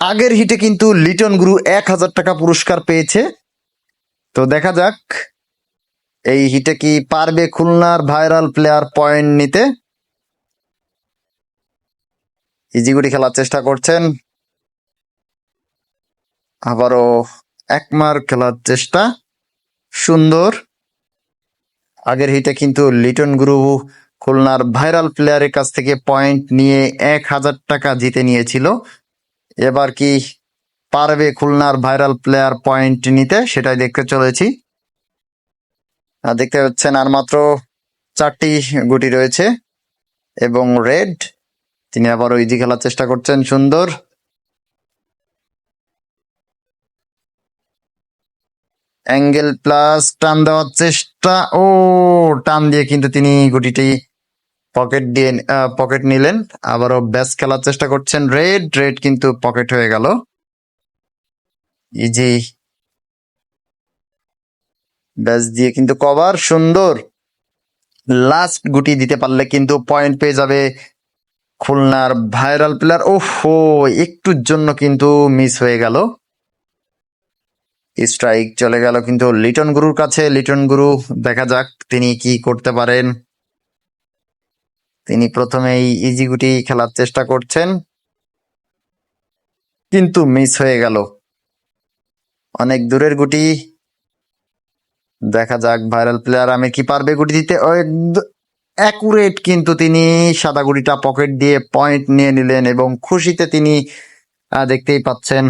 আগের হিটে কিন্তু লিটন গুরু এক হাজার টাকা পুরস্কার পেয়েছে। তো দেখা যাক, এই হিটে কি পারবে খুলনার ভাইরাল প্লেয়ার পয়েন্ট নিতে? ইজিগুড়ি খেলার চেষ্টা করছেন। আবারও একমার খেলার চেষ্টা। সুন্দর। আগের হিটে কিন্তু লিটন গুরু খুলনার ভাইরাল প্লেয়ারের কাছ থেকে পয়েন্ট নিয়ে এক হাজার টাকা জিতে নিয়েছিল। এবার কি পারবে খুলনার ভাইরাল প্লেয়ার পয়েন্ট নিতে? সেটাই দেখতে চলেছি। আর দেখতে পাচ্ছেন আর মাত্র চারটি গুটি রয়েছে এবং রেড, তিনি আবারও ইজি খেলার চেষ্টা করছেন, সুন্দর। অ্যাঙ্গেল প্লাস টান দেওয়ার চেষ্টা। ও, টান দিয়ে কিন্তু তিনি গুটিটি পকেট দিয়ে পকেট নিলেন। আবারও ব্যাস খেলার চেষ্টা করছেন। রেড রেড কিন্তু পকেট হয়ে গেল। ইজি। ব্যাস দিয়ে কিন্তু কভার, সুন্দর। লাস্ট গুটি দিতে পারলে কিন্তু পয়েন্ট পেয়ে যাবে খুলনার ভাইরাল প্লেয়ার ওহো, একটুর জন্য কিন্তু মিস হয়ে গেল। স্ট্রাইক চলে গেল কিন্তু লিটন গুরুর কাছে। লিটন গুরু, দেখা যাক তিনি কি করতে পারেন। তিনি প্রথমেই ইজি গুটি খেলার চেষ্টা করছেন। কিন্তু মিস হয়ে গেল। অনেক দূরের গুটি। দেখা যাক ভাইরাল প্লেয়ার আমি কি পারবে গুটি দিতে। অ্যাকুরেট কিন্তু তিনি সাদা গুটিটা পকেট দিয়ে পয়েন্ট নিয়ে নিলেন এবং খুশিতে তিনি দেখতেই পাচ্ছেন।